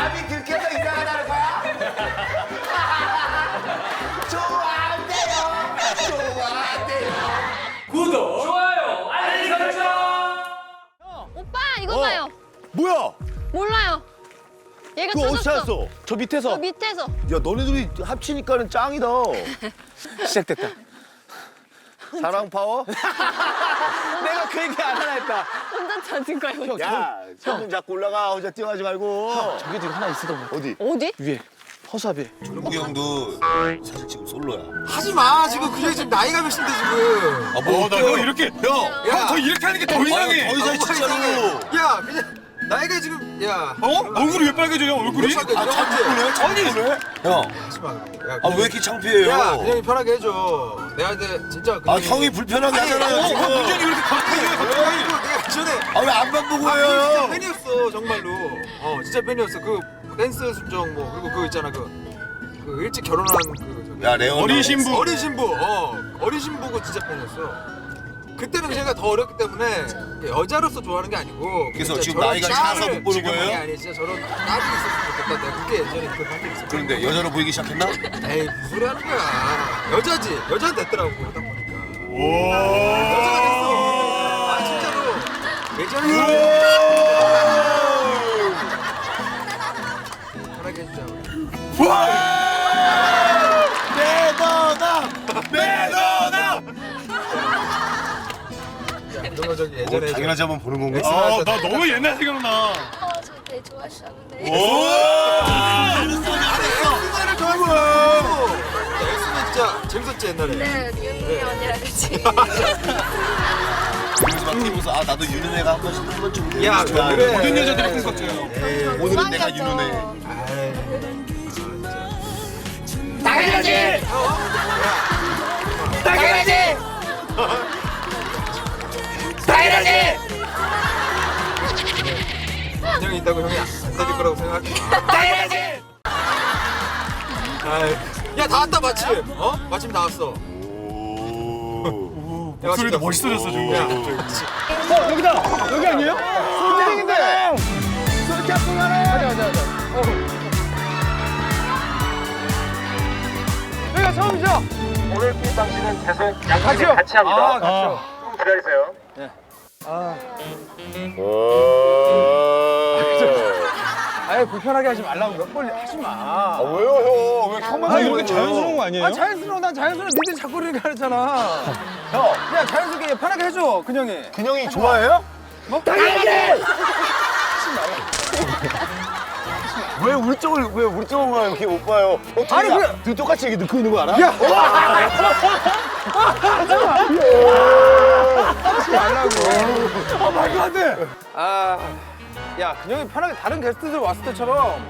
마음이 들켜서 이상하다는 거야? 좋아한대요. 좋아한대요. 구독, 좋아요, 알림 설정. 오빠 이거 봐요. 뭐야? 몰라요. 얘가 그거 어디서 찾았어. 찾았어? 저 밑에서. 저 밑에서. 야, 너네들이 합치니까는 짱이다. 시작됐다. 사랑 파워? 내가 그 얘기 안 하나 했다. 혼자 찾은 거야. 이거. 야, 손 잡고 올라가. 혼자 뛰어가지 말고. 저기 지금 하나 있어. 어디? 어디? 위에 허수아비. 우리 형도 사실 지금 솔로야. 하지 마. 지금 그 지금 나이가 몇인데 지금. 아, 뭐, 나너 이렇게 형, 야. 형더 이렇게 하는 게 더 이상해. 더 이상 진짜로. 야, 그냥 나이가 지금 야. 어? 얼굴이 왜 빨개져요? 얼굴이? 아, 아, 창피해? 창피해? 형, 하지 마. 야, 아, 왜 이렇게 창피해요? 야, 그냥 편하게 해줘. 내가 근데 진짜 아, 그냥- 형이 불편하게 아니, 하잖아요, 어, 지금. 문전이 그렇게 갑자기 그래가지고 내가 전에 아, 왜 안만 보고 아, 그 진짜 해요? 팬이었어 정말로. 어, 진짜 팬이었어. 그 댄스 순정 뭐 그리고 그 있잖아 그. 그 일찍 결혼한 그 저기 야, 레온. 어린 신부. 어린 신부, 어 어린 신부가 진짜 팬이었어. 그때는 제가 더 어렸기 때문에 여자로서 좋아하는 게 아니고 그래서 진짜 지금 저런 나이가 차서 못 보는 거예요? 아니 진짜 저런 딸이 있었으면 좋겠다. 내가 그게 예전에 그런 한적 있었어. 그런데 여자로 보이기 시작했나? 에이 무슨 소리 하는 거야. 여자지. 여자는 됐더라고 그러다 보니까. 오. 여자가 됐어. 아 진짜로. 예전에 편하게 해주자 우리. 매 저기 뭐, 예전에 저- 당연하지 한번 보는 건가? 아, 나 너무 옛날 생각나. 저 되게 좋아하셨는데. 오. 옛날을 좋아하는 거야. 엑스는 진짜 재밌었지 옛날에. 네, 윤미 언니랑 같이. 그래서 막 뛰면서 아 나도 윤은혜가 한 번씩 한 번쯤 야, 보여주자. 그래. 모든 여자들이 꿈꿨죠. 오늘은 내가 윤은혜 당연하지. 당연하지. 당연하지. 형이 있다고 형이 안 사줄 거라고 생각하지 마. 당연하지. 야다 왔다 마침. 어? 마침 다 왔어. 오. 야, 목소리도 마침 멋있어졌어 지금. 야. 어, 여기다. 여기 아니에요? 소장인데. 저렇게 앞으로 가네. 가자, 가자, 가자. 어. 여기가 처음이죠? 오늘 이 방식은 계속? 양쪽에 같이 합니다. 아, 같이요. 좀 기다리세요. 아예 불편하게 하지 말라고 몇 번 하지 마. 아 왜요 형? 왜 형만 아, 이렇게 거예요? 자연스러운 거 아니에요? 아, 자연스러워. 난 자연스러워. 니들이 자꾸 그러니까 하잖아. 형 야, 자연스럽게 편하게 해줘, 근영이. 근영이 좋아해요? 뭐? 왜 우리 쪽을 왜 우리 쪽을 이렇게 못 봐요? 어떻게 아니, 나- 그래. 둘이 똑같이 이렇게 넣고 있는 거 알아? 야! 하지 말라고. 아, 말도 안 돼. 아, 야, 근영이 편하게 다른 게스트들 왔을 때처럼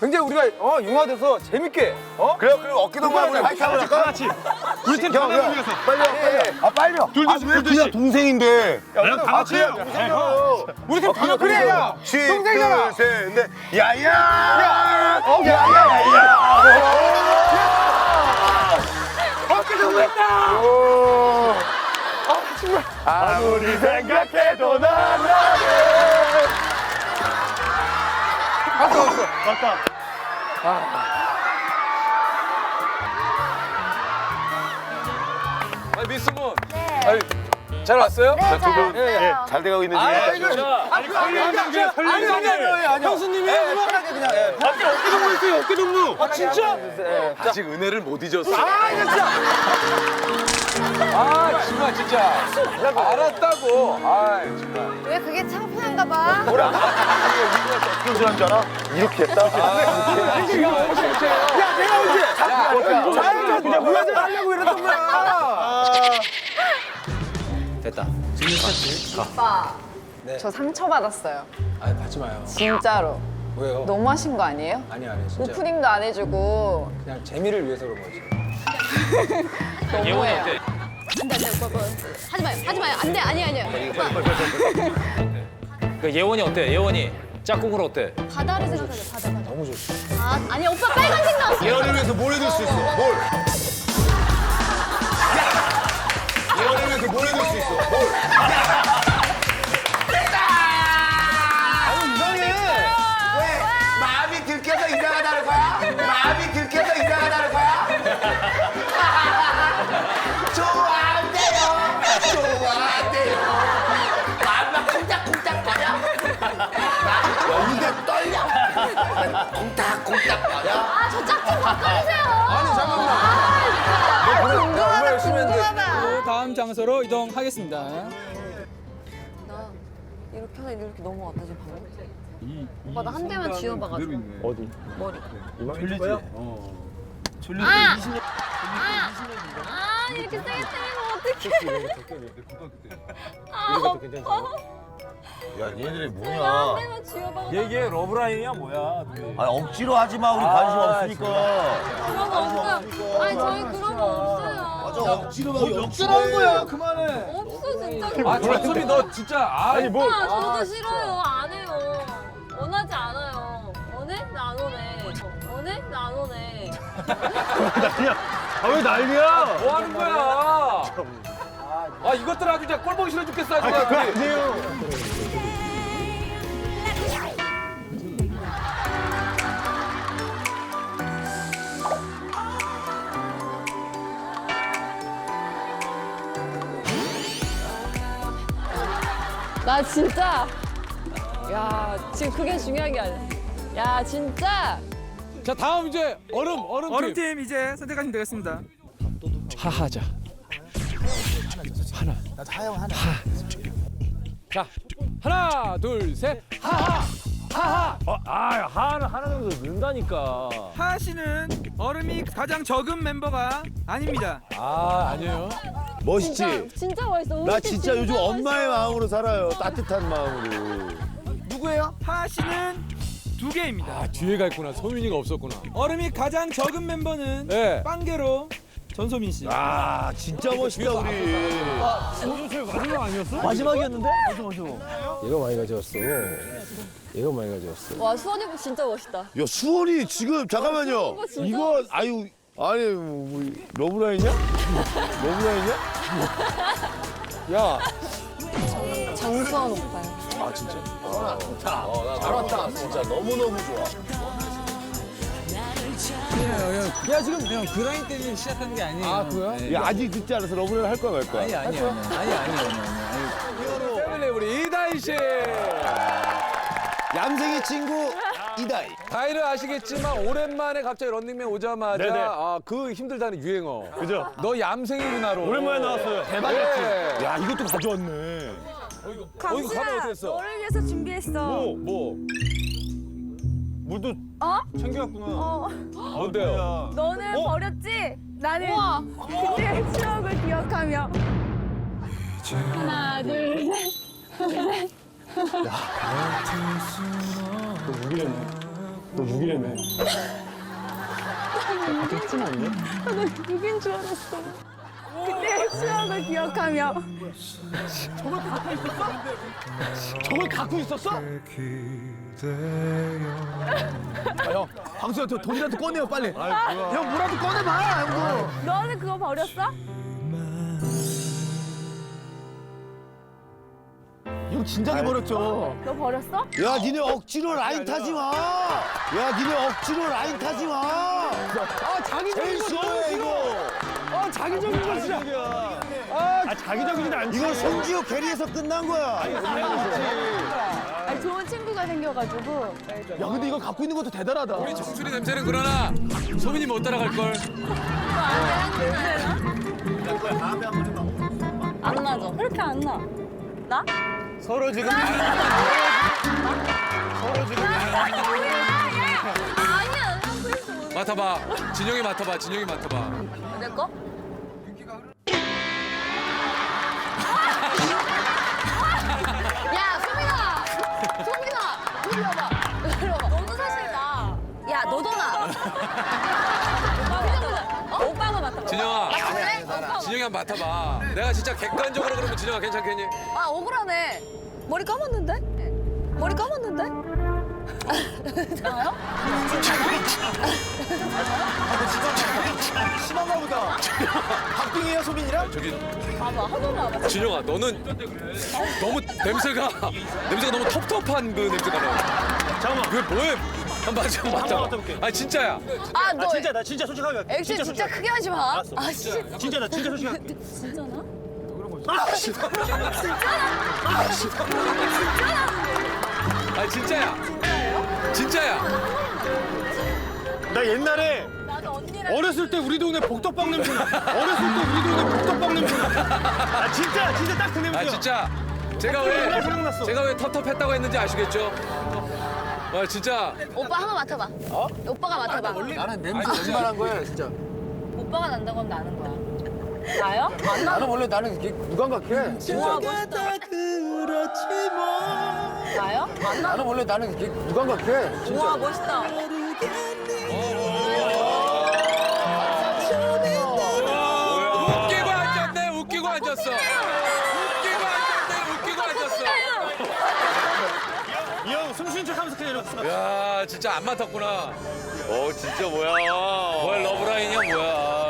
굉장히 우리가 어 융화돼서 재밌게 어 그래요 그럼 어깨 동무하고 우리 화이팅 한번 할까? 같이. 우리 팀 형, 하나를 형, 위해서. 빨리요 빨리요 아 빨리요 둘, 아, 둘, 왜 둘, 그냥 둘. 동생인데 야, 다 같이 해요. 우리 팀 그래, 그래, 야. 동생이잖아. 셋 넷 야야 야 어, 야야야 어깨 동무 했다. 아무리 생각해도 난 왔어, 왔어. 맞다. 아, 미스문. 네. 잘 왔어요? 네, 잘 왔어요. 잘 돼가고 있는지. 아, 이거 아니 설레는 게 설레는 게 형수님이 편하게 그냥 예. 어깨 어깨 동무 있어요 어깨 동무. 아 진짜? 아직 은혜를 못 잊었어. 아 진짜. 아 정말 진짜. 알았다고. 아 정말. 왜 그게 창피한가 봐. 뭐라? 표준한 줄 알아? 이렇게 했다. 아, 이렇게. 야 내가 언제? 야, 잘 그냥 우회전 하려고 이러던 거야. 말라고 이랬던 거야. 오빠 네. 저 상처받았어요 아니, 받지 마요. 진짜로 왜요? 너무 하신 거 아니에요? 아니, 아니, 진짜. 오프닝도 안 해주고 그냥 재미를 위해서 그런 거지. 너무해요 안돼 안돼 오빠 오빠. 하지 마요 하지 마요 안돼 아니 아니요. 오빠 그 예원이 어때? 예원이 짝꿍으로 어때? 바다를 생각하자 바다 바다. 너무 좋지. 아 아니 오빠 빨간색 나왔어. 예원을 위해서 뭘 해줄 수 있어 뭘 그게 뭘 해줄 수 있어. 뭘. 아유, 이상해. 왜? 마음이 들켜서 이상하다는 거야? 마음이 들켜서 이상하다는 거야? 좋아한대요. 좋아한대요. 마음만 콩닥콩닥 거려. 나 이게 떨려. 콩닥콩닥 거려. 아, 저 짝퉁 바꿔주세요. 아니, 잠깐만. 아, 진짜. 궁금하다, 궁금하다. 장소로 이동하겠습니다. 나 이렇게 하다 이렇게 넘어갔다 지금 방금. 오빠 나 한 대만 쥐어봐가지고. 어디? 머리. 졸리지? 졸리지? 아! 아! 아 이렇게 세게 때리면 어떡해. 아 아파. 야, 한 뭐냐? 대만 쥐어봐가지고. 얘게 러브라인이야 뭐야? 아, 억지로 하지 마. 우리 관심 없으니까. 억지로 막 억지로 한 거야, 그만해. 없어 진짜. 아 전소미 너 진짜 아, 아니 뭐 오빠 저도 싫어요. 안 해요. 원하지 않아요. 원해? 나안 오네. 원해? 나안 오네. 아왜 난리야? 뭐 하는 거야? 아 이것들 아주 진짜 꼴보기 싫어 죽겠어 아주 그냥. 아니에요. 나 진짜. 야 지금 그게 중요한 게 아니야. 야 진짜. 자 다음 이제 얼음 얼음 팀. 얼음팀 이제 선택하시면 되겠습니다. 하하자. 하나. 하. 자 하나 둘 셋. 하하. 하하. 어, 아 하나 하나 정도 는다니까. 하하 씨는 얼음이 가장 적은 멤버가 아닙니다. 아 아니에요. 멋있지? 진짜 멋있어. 나 우리 진짜 요즘 멋있어. 엄마의 마음으로 살아요. 따뜻한 마음으로. 누구예요? 하하 씨는 두 개입니다. 아 뒤에 가 있구나. 소민이가 없었구나. 얼음이 가장 적은 멤버는 네. 빵개로 전소민 씨. 아, 진짜 멋있다, 우리. 마지막이었는데? 얘가 많이 가져왔어. 얘가 많이 가져왔어. 와 수원 이거 진짜 멋있다. 야, 수원이 지금, 잠깐만요. 이거 진짜 이거, 멋있어. 아유, 아니, 뭐, 러브라인이야? 러브라인이야? 야, 장수원 오빠요. 아, 진짜? 잘 왔다, 진짜. 너무 너무 좋아. 야 지금 그냥 그 라인 때문에 시작한 게 아니에요. 아 그래요? 야, 아직 듣지 않아서 러브라인 할 거야, 말 거야? 아니 아니 아니 아니 아니 아니. 패밀리 우리 이다희 씨. 얌생이 친구, 이다희. 다희를 아시겠지만 오랜만에 갑자기 런닝맨 오자마자 네네. 아, 그 힘들다는 유행어. 그죠? 너 얌생이구나로. 오랜만에 나왔어요. 대박이었지. 야, 이것도 가져왔네. 어, 이거 가면 어땠어? 너를 위해서 준비했어. 뭐 뭐. 물도 어? 챙겨왔구나. 어. 뭔데요? 너는 버렸지? 나는 그때의 추억을 기억하며. 하나 둘 셋. 너 무기래네. 너 누군 줄 알았어. 그때의 추억을 기억하며. 저걸 갖고 있었어? 아, 형, 방수야, 돈이라도 꺼내요, 빨리. 형, 뭐라도 꺼내봐, 형도. 너는 그거 버렸어? 형, 진작에 버렸죠. 너 버렸어? 야, 니네 억지로 라인 타지 마. 야, 니네 억지로 라인 타지 마. 아, 자기적인 거 싫어해, 싫어. 이거. 아, 자기적인 거 진짜. 아 자기적이진 않지. 이건 송지효 캐리에서 끝난 거야. 아니, 좋은 친구가 생겨가지고. 야, 근데 이거 갖고 있는 것도 대단하다. 우리 정수리 냄새는 그러나 소민이 못 따라갈 걸. 안 나죠? 그렇게 안 나. 나? 서로 지금 서로 지금 아니야, 난 그랬어. 맡아봐. 진영이 맡아봐. 진영이 맡아봐. 내 거? 야, 소민아! 소민아! 이리 와봐. 이리 와봐. 너도 사실 나. 야, 너도 나. 어? 오빠 한번 맡아봐. 진영아. 진영이 한번 맡아봐. 내가 진짜 객관적으로 그러면 진영아 괜찮겠니? 아, 억울하네. 머리 감았는데? 머리 감았는데? 나요? 심한가 보다. 박빙이에요, 소민이랑? 저기 봐봐, 한 번만 와봐. 진영아 너는 너무 냄새가 냄새가 너무 텁텁한 그 냄새가 나. 잠깐만. 그게 뭐해? 한 맞아 한번 맞아. 맡아볼게. 아 진짜야. 아, 너아 진짜 나 진짜 솔직하게 할게. 액션 진짜, 솔직하게. 크게 하지 마. 알았어. 아, 진짜. 진짜 나 진짜 솔직하게 할게. 진짜나? 아 진짜야. 진짜야. 나 옛날에 나도 언니랑 어렸을 때 우리 동네 복덕빵 냄새 나. 어렸을 때 우리 동네 복덕빵 냄새 나. 아 진짜 진짜 딱 그 냄새야. 아 진짜 제가 왜 생각났어. 제가 왜 텁텁했다고 했는지 아시겠죠? 아 진짜 오빠 한번 맡아봐. 어? 오빠가 맡아봐. 나는 냄새 웬만한 거야 진짜. 오빠가 난다고 하면 나는 거야. 나요? 안 나. 나는 원래 나는 이게 무감각해. 우와 멋있다. 나요? 안 나. 나는 원래 나는 이게 무감각해. 우와 멋있다. 웃기고 앉았네 웃기고 앉았어 웃기고 앉았네 웃기고 앉았어 이형 숨쉰 척하면서 그냥 이러고. 야 진짜 안 맡았구나 어 진짜 뭐야 뭐야 러브라인이야 뭐야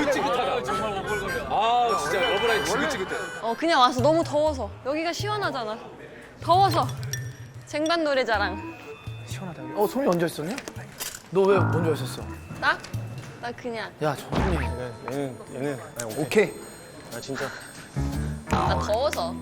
지긋지긋하다 정말 오글거려 아우 진짜 러브라인 지긋지긋해 어 그냥 와서 너무 더워서 여기가 시원하잖아. 더워서 쟁반 노래자랑. 어 소미 언제 했었냐? 너 왜 먼저 했었어? 나? 나 그냥 야 정민이 얘는 얘는 오케이 아 진짜. 나 더워서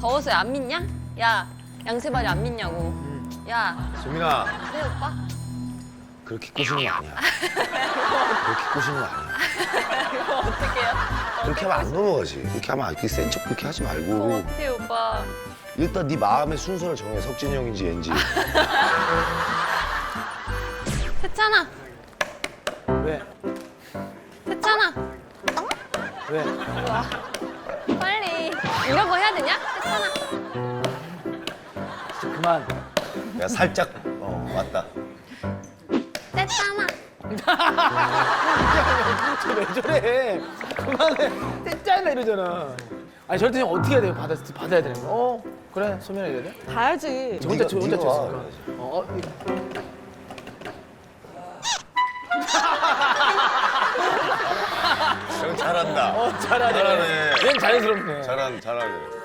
더워서 안 믿냐? 야 양세발이 안 믿냐고. 야 소민아 그래 오빠. 그렇게 꼬시는 거 아니야 그렇게 꼬시는 거 아니야 이거 어떡해요? 그렇게 하면 안 넘어가지 그렇게 하면 이렇게 센척 그렇게 하지 말고 어떡해 오빠. 일단 네 마음의 순서를 정해 석진이 형인지 얘인지 했잖아. 왜? 했잖아. 왜? 와 빨리 이런 거 해야 되냐? 했잖아. 진짜 그만 야 살짝 어 맞다. 왜 저래 그만해 떼짜나 이러잖아 아니 형 어떻게 해야 돼요? 받아, 받아야 되는 거 어? 그래 소민아 이래야 돼? 가야지. 저 혼자 저 혼자 네가 와, 쳤으니까 그래야지. 어, 어, 이거. 형 잘한다 어 잘하네 잘하네. 얘는 자연스럽네 잘한 잘하네